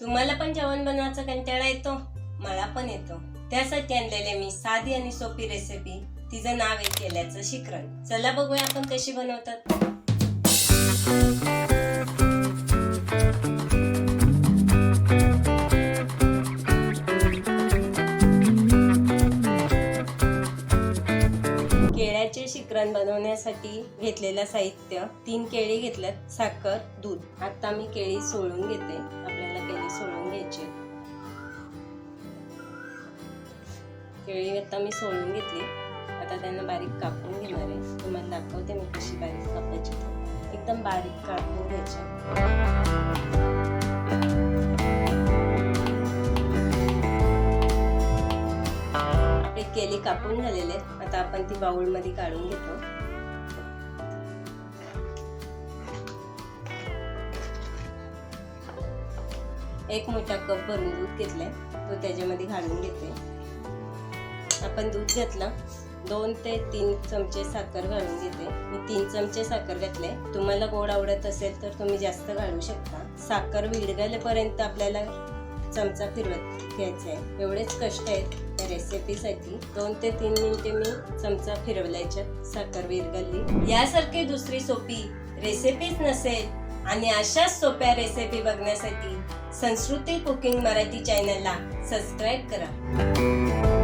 तुम्हाला पण जेवण बनवायचा कंटाळा येतो मला पण येतो. त्यासाठी आणलेले मी साधी आणि सोपी रेसिपी तिचं नाव आहे केल्याचं शिकरण. चला बघूया आपण कशी बनवतात. केळ्याचे शिकरण बनवण्यासाठी घेतलेलं साहित्य तीन केळी घेतल्यात साखर दूध. आता मी केळी सोडून घेते. आपल्या केळी सोलून घ्यायची केळी आता मी सोलून घेतली आता त्यांना बारीक कापून घेणार आहे तुम्हाला दाखवते मी कशी बारीक कापायची एकदम बारीक कापून घ्यायची आपली केळी कापून झालेले आता आपण ती बाउल काढून घेतो एक मोठा कप भरून दूध घेतलाय. तो त्याच्यामध्ये घालून घेते आपण दूध घेतलं दोन ते तीन चमचे साखर घालून घेते मी तीन चमचे साखर घातले तुम्हाला गोड आवडत असेल तर तुम्ही जास्त घालू शकता. साखर विरघळेपर्यंत आपल्याला चमचा फिरवत घ्यायचा आहे एवढेच कष्ट आहेत या रेसिपीसाठी दोन ते तीन मिनिटे मी चमचा फिरवल्याच्यात साखर विरघळली. यासारखी दुसरी सोपी रेसिपीच नसेल आणि अशाच सोप्या रेसिपी बघण्यासाठी संस्कृती कुकिंग मराठी चॅनलला सबस्क्राईब करा.